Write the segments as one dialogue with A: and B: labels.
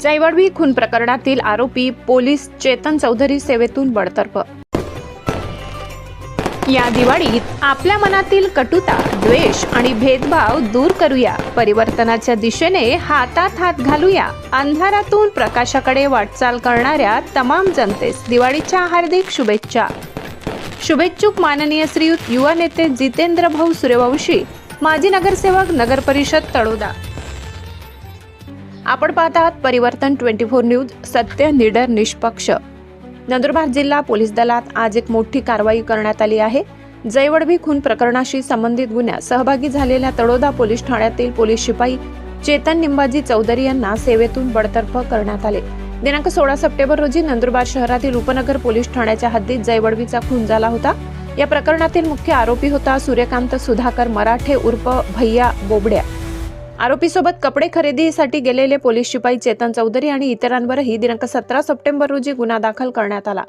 A: जयवळवी खून प्रकरणातील आरोपी पोलीस चेतन चौधरी सेवेतून बडतर्फ. या दिवाळीत आपल्या मनातील कटुता द्वेष आणि भेदभाव दूर करूया. परिवर्तनाच्या दिशेने हातात हात घालूया. अंधारातून प्रकाशाकडे वाटचाल करणाऱ्या तमाम जनतेस दिवाळीच्या हार्दिक शुभेच्छा. शुभेच्छुक माननीय श्रीयुत युवा नेते जितेंद्र भाऊ सूर्यवंशी माजी नगरसेवक नगर परिषद तळोदा. आपण पाहत आहात परिवर्तन ट्वेंटी फोर न्यूज सत्य निडर निष्पक्ष. नंदुरबार जिल्हा पोलीस दलात आज एक मोठी कारवाई करण्यात आली आहे. जयवडवी खून प्रकरणाशी संबंधित गुन्ह्यात सहभागी झालेल्या तळोदा पोलीस ठाण्यातील पोलीस शिपाई चेतन निंबाजी चौधरी यांना सेवेतून बडतर्फ करण्यात आले. दिनांक सोळा सप्टेंबर रोजी नंदुरबार शहरातील उपनगर पोलीस ठाण्याच्या हद्दीत जयवडवीचा खून झाला होता. या प्रकरणातील मुख्य आरोपी होता सूर्यकांत सुधाकर मराठे उर्फ भैया बोबड्या. आरोपीसोबत कपडे खरेदीसाठी गेलेले पोलीस शिपाई चेतन चौधरी आणि इतरांवरही दिनांक सतरा सप्टेंबर रोजी गुन्हा दाखल करण्यात आला.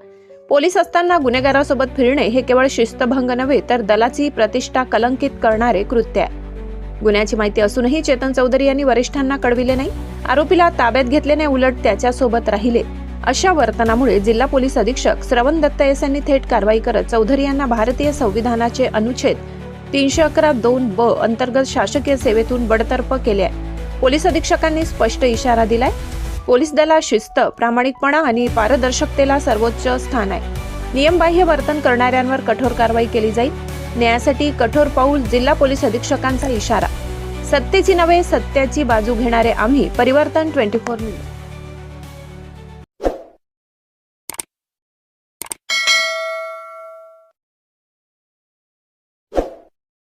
A: पोलीस असताना गुन्हेगारासोबत फिरणे हे केवळ शिस्तभंग नव्हे तर दलाची प्रतिष्ठा कलंकित करणारे कृत्य आहे. गुन्ह्याची माहिती असूनही चेतन चौधरी यांनी वरिष्ठांना कळविले नाही आरोपीला ताब्यात घेतले नाही उलट त्याच्यासोबत राहिले. अशा वर्तनामुळे जिल्हा पोलीस अधीक्षक श्रवण दत्त एस यांनी थेट कारवाई करत चौधरी यांना भारतीय संविधानाचे अनुच्छेद तीनशे अकरा दोन ब अंतर्गत शासकीय सेवेतून बडतर्फ केले आहे. पोलीस अधीक्षकांनी स्पष्ट इशारा दिलाय. पोलीस दला शिस्त प्रामाणिकपणा आणि पारदर्शकतेला सर्वोच्च स्थान आहे. नियमबाह्य वर्तन करणाऱ्यांवर कठोर कारवाई केली जाईल. न्यायासाठी कठोर पाऊल जिल्हा पोलीस अधीक्षकांचा इशारा. सत्तेची नव्हे सत्याची बाजू घेणारे आम्ही परिवर्तन ट्वेंटी फोर न्यूज.